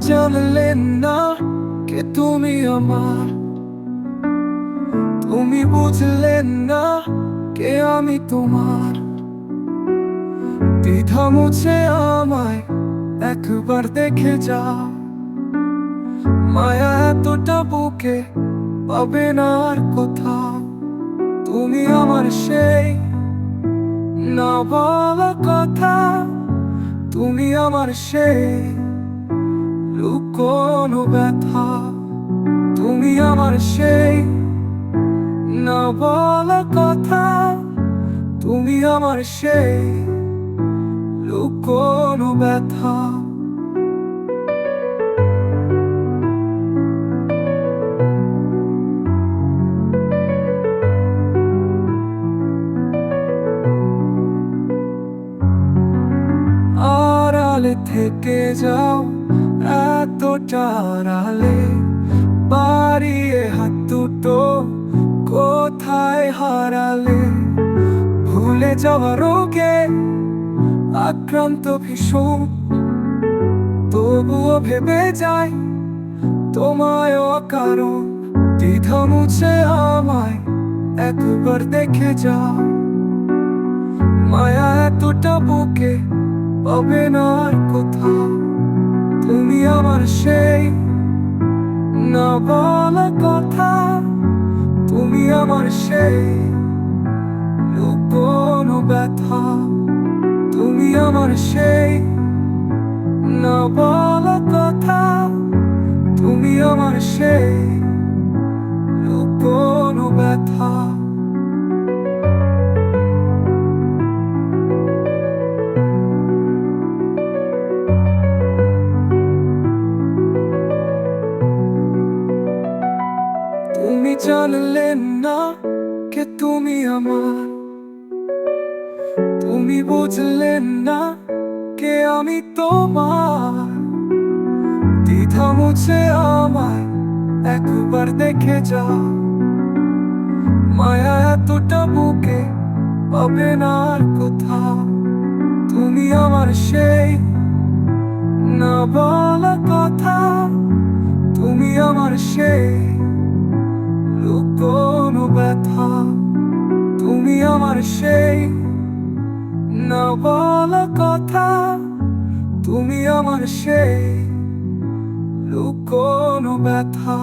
জানলেন না কে তুমি আমার। তুমি বুঝলেন না কে আমি তোমার। দ্বিধা মুছে আমায় একবার দেখে যা মায়া এতটা বুকে পাবে না আর কোথাও। তুমি আমার সেই না বলা কথা, তুমি আমার সেই। লুকোনো ব্যথা। তুমি আমার সেই না বলা কথা। তুমি আমার সেই লুকোনো ব্যথা। থেকে যাও। এতটা আড়ালে বাড়িয়ে হাত দুটো কোথায় হারালে? ভুলে যাওয়া রোগে আক্রান্ত ভীষণ। তবুও ভেবে যাই তোমায় অকারণ। দ্বিধা মুছে আমায় একবার দেখে যাও। মায়া এতটা বুকে পাবে না আর কোথাও। তুমি আমার সেই না বলা কথা তুমি আমার সেই লুকোনো ব্যথা তুমি আমার সেই জানলেন না কে তুমি আমার। তুমি বুঝলেন না কে আমি তোমার। দ্বিধা মুছে আমায় একবার দেখে যা মায়া এতটা বুকে পাবে না আর কোথাও। তুমি আমার সেই না বলা কথা। তুমি আমার সেই লুকোনো ব্যথা তুমি আমার সেই না বলা কথা তুমি আমার সেই লুকোনো ব্যথা।